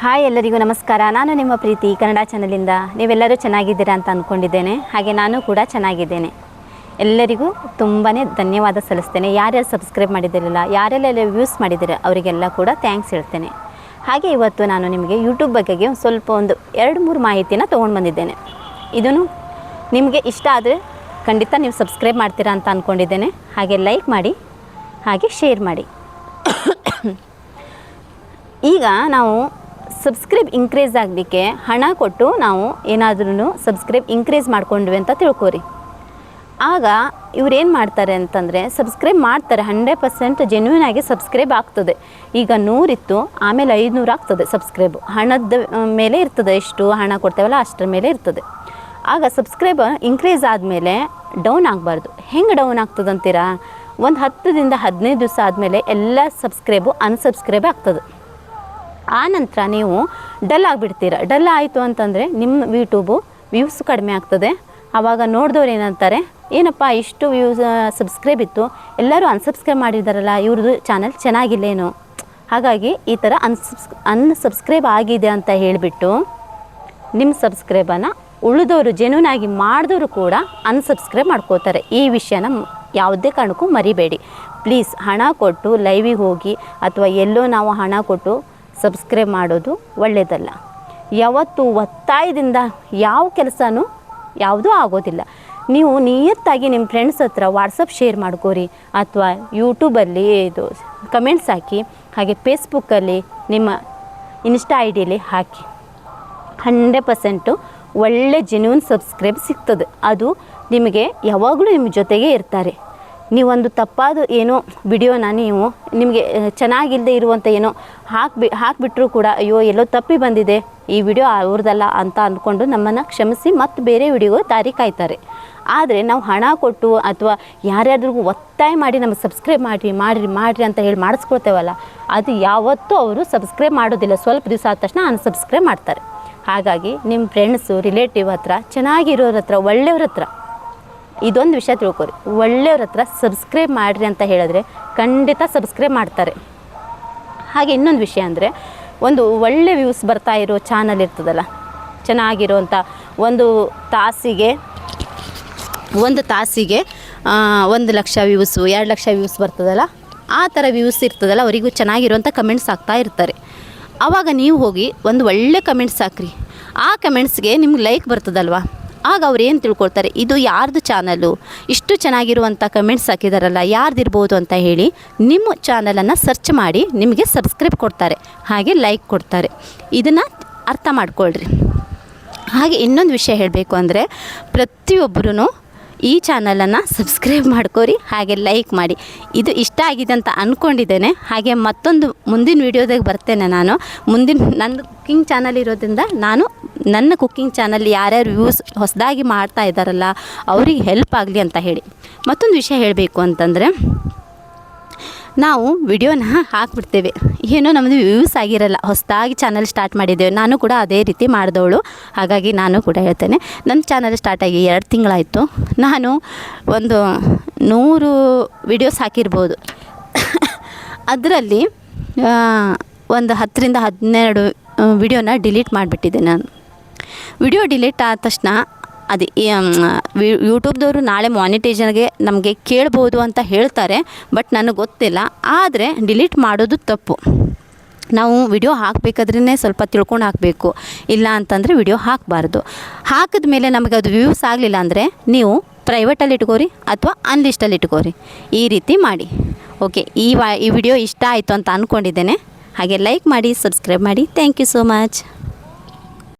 Hi ಎಲ್ಲರಿಗೂ ನಮಸ್ಕಾರ. ನಾನು ನಿಮ್ಮ ಪ್ರೀತಿ ಕನ್ನಡ ಚಾನಲಿಂದ ನೀವೆಲ್ಲರೂ ಚೆನ್ನಾಗಿದ್ದೀರಾ ಅಂತ ಅಂದ್ಕೊಂಡಿದ್ದೇನೆ ಹಾಗೆ ನಾನು ಕೂಡ ಚೆನ್ನಾಗಿದ್ದೇನೆ. ಎಲ್ಲರಿಗೂ ತುಂಬಾ ಧನ್ಯವಾದ ಸಲ್ಲಿಸ್ತೇನೆ. ಯಾರ್ಯಾರು ಸಬ್ಸ್ಕ್ರೈಬ್ ಮಾಡಿದ್ದಿರಲಿಲ್ಲ ಯಾರೆಲ್ಲ ವ್ಯೂಸ್ ಮಾಡಿದ್ದೀರ ಅವರಿಗೆಲ್ಲ ಕೂಡ ಥ್ಯಾಂಕ್ಸ್ ಹೇಳ್ತೇನೆ. ಹಾಗೆ ಇವತ್ತು ನಾನು ನಿಮಗೆ ಯೂಟ್ಯೂಬ್ ಬಗ್ಗೆಗೆ ಸ್ವಲ್ಪ ಒಂದು ಎರಡು ಮೂರು ಮಾಹಿತಿನ ತೊಗೊಂಡು ಬಂದಿದ್ದೇನೆ. ಇದನ್ನು ನಿಮಗೆ ಇಷ್ಟ ಆದರೆ ಖಂಡಿತ ನೀವು ಸಬ್ಸ್ಕ್ರೈಬ್ ಮಾಡ್ತೀರಾ ಅಂತ ಅಂದ್ಕೊಂಡಿದ್ದೇನೆ ಹಾಗೆ ಲೈಕ್ ಮಾಡಿ, ಹಾಗೆ ಶೇರ್ ಮಾಡಿ. ಈಗ ನಾವು ಸಬ್ಸ್ಕ್ರೈಬ್ ಇನ್ಕ್ರೀಸ್ ಆಗಲಿಕ್ಕೆ ಹಣ ಕೊಟ್ಟು ನಾವು ಏನಾದ್ರೂ ಸಬ್ಸ್ಕ್ರೈಬ್ ಇನ್ಕ್ರೀಸ್ ಮಾಡ್ಕೊಂಡ್ವಿ ಅಂತ ತಿಳ್ಕೊರಿ. ಆಗ ಇವ್ರು ಏನು ಮಾಡ್ತಾರೆ ಅಂತಂದರೆ ಸಬ್ಸ್ಕ್ರೈಬ್ ಮಾಡ್ತಾರೆ ಹಂಡ್ರೆಡ್ ಪರ್ಸೆಂಟ್ ಜೆನ್ಯೂನ್ ಆಗಿ ಸಬ್ಸ್ಕ್ರೈಬ್ ಆಗ್ತದೆ. ಈಗ ನೂರಿತ್ತು ಆಮೇಲೆ ಐದುನೂರು ಆಗ್ತದೆ ಸಬ್ಸ್ಕ್ರೈಬ್. ಹಣದ ಮೇಲೆ ಇರ್ತದೆ, ಎಷ್ಟು ಹಣ ಕೊಡ್ತೇವಲ್ಲ ಅಷ್ಟರ ಮೇಲೆ ಇರ್ತದೆ. ಆಗ ಸಬ್ಸ್ಕ್ರೈಬ್ ಇನ್ಕ್ರೀಸ್ ಆದಮೇಲೆ ಡೌನ್ ಆಗಬಾರ್ದು. ಹೆಂಗೆ ಡೌನ್ ಆಗ್ತದಂತೀರಾ? ಒಂದು ಹತ್ತರಿಂದ ಹದಿನೈದು ದಿವಸ ಆದಮೇಲೆ ಎಲ್ಲ ಸಬ್ಸ್ಕ್ರೈಬು ಅನ್ಸಬ್ಸ್ಕ್ರೈಬ್ ಆಗ್ತದೆ. ಆ ನಂತರ ನೀವು ಡಲ್ ಆಗಿಬಿಡ್ತೀರ. ಡಲ್ ಆಯಿತು ಅಂತಂದರೆ ನಿಮ್ಮ ಯೂಟ್ಯೂಬು ವ್ಯೂಸ್ ಕಡಿಮೆ ಆಗ್ತದೆ. ಆವಾಗ ನೋಡಿದವ್ರು ಏನಂತಾರೆ, ಏನಪ್ಪ, ಇಷ್ಟು ವ್ಯೂಸ್ ಸಬ್ಸ್ಕ್ರೈಬ್ ಇತ್ತು. ಎಲ್ಲರೂ ಅನ್ಸಬ್ಸ್ಕ್ರೈಬ್ ಮಾಡಿದಾರಲ್ಲ ಇವ್ರದ್ದು ಚಾನಲ್ ಚೆನ್ನಾಗಿಲ್ಲೇನೋ. ಹಾಗಾಗಿ ಈ ಥರ ಅನ್ಸಬ್ಸ್ ಅನ್ಸಬ್ಸ್ಕ್ರೈಬ್ ಆಗಿದೆ ಅಂತ ಹೇಳಿಬಿಟ್ಟು ನಿಮ್ಮ ಸಬ್ಸ್ಕ್ರೈಬನ್ನು ಉಳಿದವರು ಜೆನ್ಯೂನ್ ಆಗಿ ಮಾಡಿದವರು ಕೂಡ ಅನ್ಸಬ್ಸ್ಕ್ರೈಬ್ ಮಾಡ್ಕೋತಾರೆ. ಈ ವಿಷಯನ ಯಾವುದೇ ಕಾರಣಕ್ಕೂ ಮರಿಬೇಡಿ. ಪ್ಲೀಸ್ ಹಣ ಕೊಟ್ಟು ಲೈವಿಗೆ ಹೋಗಿ, ಅಥವಾ ಎಲ್ಲೋ ನಾವು ಹಣ ಕೊಟ್ಟು ಸಬ್ಸ್ಕ್ರೈಬ್ ಮಾಡೋದು ಒಳ್ಳೆಯದಲ್ಲ ಯಾವತ್ತು ಒತ್ತಾಯದಿಂದ ಯಾವ ಕೆಲಸನೂ ಯಾವುದೂ ಆಗೋದಿಲ್ಲ. ನೀವು ನಿಯತ್ತಾಗಿ ನಿಮ್ಮ ಫ್ರೆಂಡ್ಸ್ ಹತ್ರ ವಾಟ್ಸಪ್ ಶೇರ್ ಮಾಡ್ಕೋರಿ ಅಥವಾ ಯೂಟ್ಯೂಬಲ್ಲಿ ಇದು ಕಮೆಂಟ್ಸ್ ಹಾಕಿ, ಹಾಗೆ ಫೇಸ್ಬುಕ್ಕಲ್ಲಿ ನಿಮ್ಮ ಇನ್ಸ್ಟಾ ಐ ಡಿಲಿ ಹಾಕಿ. ಹಂಡ್ರೆಡ್ ಪರ್ಸೆಂಟು ಒಳ್ಳೆ ಜೆನ್ಯೂನ್ ಸಬ್ಸ್ಕ್ರೈಬ್ ಸಿಗ್ತದೆ. ಅದು ನಿಮಗೆ ಯಾವಾಗಲೂ ನಿಮ್ಮ ಜೊತೆಗೆ ಇರ್ತಾರೆ. ನೀವೊಂದು ತಪ್ಪಾದ ಏನೋ ವಿಡಿಯೋನ ನೀವು ನಿಮಗೆ ಚೆನ್ನಾಗಿಲ್ಲದೆ ಇರುವಂಥ ಏನೋ ಹಾಕ್ಬಿ, ಹಾಕಿಬಿಟ್ರೂ ಕೂಡ ಅಯ್ಯೋ, ಎಲ್ಲೋ ತಪ್ಪಿ ಬಂದಿದೆ, ಈ ವಿಡಿಯೋ ಅವ್ರದ್ದಲ್ಲ ಅಂತ ಅಂದ್ಕೊಂಡು ನಮ್ಮನ್ನು ಕ್ಷಮಿಸಿ ಮತ್ತು ಬೇರೆ ವಿಡಿಯೋ ದಾರಿ ಕಾಯ್ತಾರೆ. ಆದರೆ ನಾವು ಹಣ ಕೊಟ್ಟು ಅಥವಾ ಯಾರ್ಯಾರಿಗೂ ಒತ್ತಾಯ ಮಾಡಿ ನಮಗೆ ಸಬ್ಸ್ಕ್ರೈಬ್ ಮಾಡಿರಿ ಮಾಡಿರಿ ಮಾಡಿರಿ ಅಂತ ಹೇಳಿ ಮಾಡಿಸ್ಕೊಳ್ತೇವಲ್ಲ, ಅದು ಯಾವತ್ತೂ ಅವರು ಸಬ್ಸ್ಕ್ರೈಬ್ ಮಾಡೋದಿಲ್ಲ. ಸ್ವಲ್ಪ ದಿವಸ ಆದ ತಕ್ಷಣ ಅನ್ಸಬ್ಸ್ಕ್ರೈಬ್ ಮಾಡ್ತಾರೆ. ಹಾಗಾಗಿ ನಿಮ್ಮ ಫ್ರೆಂಡ್ಸು ರಿಲೇಟಿವ್ ಹತ್ರ ಚೆನ್ನಾಗಿರೋರ ಹತ್ರ, ಒಳ್ಳೆಯವ್ರ ಹತ್ರ ಇದೊಂದು ವಿಷಯ ತಿಳ್ಕೊರಿ. ಒಳ್ಳೆಯವ್ರ ಹತ್ರ ಸಬ್ಸ್ಕ್ರೈಬ್ ಮಾಡಿರಿ ಅಂತ ಹೇಳಿದ್ರೆ ಖಂಡಿತ ಸಬ್ಸ್ಕ್ರೈಬ್ ಮಾಡ್ತಾರೆ. ಹಾಗೆ ಇನ್ನೊಂದು ವಿಷಯ ಅಂದರೆ ಒಂದು ಒಳ್ಳೆ ವ್ಯೂಸ್ ಬರ್ತಾ ಇರೋ ಚಾನಲ್ ಇರ್ತದಲ್ಲ ಚೆನ್ನಾಗಿರೋಂಥ ಒಂದು ತಾಸಿಗೆ ಒಂದು ತಾಸಿಗೆ ಒಂದು ಲಕ್ಷ ವ್ಯೂಸು ಎರಡು ಲಕ್ಷ ವ್ಯೂಸ್ ಬರ್ತದಲ್ಲ, ಆ ಥರ ವ್ಯೂಸ್ ಇರ್ತದಲ್ಲ, ಅವರಿಗೂ ಚೆನ್ನಾಗಿರುವಂಥ ಕಮೆಂಟ್ಸ್ ಆಗ್ತಾ ಇರ್ತಾರೆ. ಆವಾಗ ನೀವು ಹೋಗಿ ಒಂದು ಒಳ್ಳೆ ಕಮೆಂಟ್ಸ್ ಹಾಕ್ರಿ. ಆ ಕಮೆಂಟ್ಸ್ಗೆ ನಿಮ್ಗೆ ಲೈಕ್ ಬರ್ತದಲ್ವಾ? ಆಗ ಅವ್ರು ಏನು ತಿಳ್ಕೊಳ್ತಾರೆ? ಇದು ಯಾರ್ದು ಚಾನಲು ಇಷ್ಟು ಚೆನ್ನಾಗಿರುವಂಥ ಕಮೆಂಟ್ಸ್ ಹಾಕಿದಾರಲ್ಲ, ಯಾರ್ದಿರ್ಬೋದು ಅಂತ ಹೇಳಿ ನಿಮ್ಮ ಚಾನಲನ್ನು ಸರ್ಚ್ ಮಾಡಿ ನಿಮಗೆ ಸಬ್ಸ್ಕ್ರೈಬ್ ಕೊಡ್ತಾರೆ, ಹಾಗೆ ಲೈಕ್ ಕೊಡ್ತಾರೆ. ಇದನ್ನು ಅರ್ಥ ಮಾಡ್ಕೊಳ್ರಿ. ಹಾಗೆ ಇನ್ನೊಂದು ವಿಷಯ ಹೇಳಬೇಕು ಅಂದರೆ ಪ್ರತಿಯೊಬ್ಬರೂ ಈ ಚಾನಲನ್ನು ಸಬ್ಸ್ಕ್ರೈಬ್ ಮಾಡ್ಕೋರಿ, ಹಾಗೆ ಲೈಕ್ ಮಾಡಿ. ಇದು ಇಷ್ಟ ಆಗಿದೆ ಅಂತ ಅಂದ್ಕೊಂಡಿದ್ದೇನೆ ಹಾಗೆ ಮತ್ತೊಂದು ಮುಂದಿನ ವೀಡಿಯೋದಾಗ ಬರ್ತೇನೆ ನಾನು. ಮುಂದಿನ ನನ್ನ ಕುಕ್ಕಿಂಗ್ ಚಾನಲ್ ಇರೋದ್ರಿಂದ ನಾನು ನನ್ನ ಕುಕ್ಕಿಂಗ್ ಚಾನಲ್ ಯಾರ್ಯಾರು ವ್ಯೂಸ್ ಹೊಸದಾಗಿ ಮಾಡ್ತಾ ಇದ್ದಾರಲ್ಲ, ಅವ್ರಿಗೆ ಹೆಲ್ಪ್ ಆಗಲಿ ಅಂತ ಹೇಳಿ. ಮತ್ತೊಂದು ವಿಷಯ ಹೇಳಬೇಕು ಅಂತಂದರೆ, ನಾವು ವಿಡಿಯೋನ ಹಾಕ್ಬಿಡ್ತೇವೆ. ಏನೋ ನಮ್ಮದು ವ್ಯೂಸ್ ಆಗಿರಲ್ಲ, ಹೊಸದಾಗಿ ಚಾನಲ್ ಸ್ಟಾರ್ಟ್ ಮಾಡಿದ್ದೇವೆ. ನಾನು ಕೂಡ ಅದೇ ರೀತಿ ಮಾಡಿದವಳು. ಹಾಗಾಗಿ ನಾನು ಕೂಡ ಹೇಳ್ತೇನೆ. ನನ್ನ ಚಾನಲ್ ಸ್ಟಾರ್ಟ್ ಆಗಿ ಎರಡು ತಿಂಗಳಾಯಿತು. ನಾನು ಒಂದು ನೂರು ವಿಡಿಯೋಸ್ ಹಾಕಿರ್ಬೋದು. ಅದರಲ್ಲಿ ಒಂದು ಹತ್ತರಿಂದ ಹನ್ನೆರಡು ವಿಡಿಯೋನ ಡಿಲೀಟ್ ಮಾಡಿಬಿಟ್ಟಿದ್ದೆ ನಾನು. ವಿಡಿಯೋ ಡಿಲೀಟ್ ಆದ ತಕ್ಷಣ ಅದು ಯೂಟ್ಯೂಬ್ದವರು ನಾಳೆ ಮಾನಿಟೈಜನ್ಗೆ ನಮಗೆ ಕೇಳ್ಬೋದು ಅಂತ ಹೇಳ್ತಾರೆ, ಬಟ್ ನನಗೆ ಗೊತ್ತಿಲ್ಲ. ಆದರೆ ಡಿಲೀಟ್ ಮಾಡೋದು ತಪ್ಪು. ನಾವು ವಿಡಿಯೋ ಹಾಕಬೇಕಾದ್ರೇ ಸ್ವಲ್ಪ ತಿಳ್ಕೊಂಡು ಹಾಕಬೇಕು. ಇಲ್ಲ ಅಂತಂದರೆ ವಿಡಿಯೋ ಹಾಕಬಾರ್ದು. ಹಾಕಿದ ಮೇಲೆ ನಮಗೆ ಅದು ವ್ಯೂಸ್ ಆಗಲಿಲ್ಲ ಅಂದರೆ ನೀವು ಪ್ರೈವೇಟಲ್ಲಿ ಇಟ್ಕೋರಿ ಅಥವಾ ಅನ್ಲಿಸ್ಟಲ್ಲಿ ಇಟ್ಕೋರಿ. ಈ ರೀತಿ ಮಾಡಿ. ಓಕೆ, ಈ ವಾ, ಈ ವಿಡಿಯೋ ಇಷ್ಟ ಆಯಿತು ಅಂತ ಅಂದ್ಕೊಂಡಿದ್ದೇನೆ ಹಾಗೆ ಲೈಕ್ ಮಾಡಿ ಸಬ್ಸ್ಕ್ರೈಬ್ ಮಾಡಿ. Thank you so much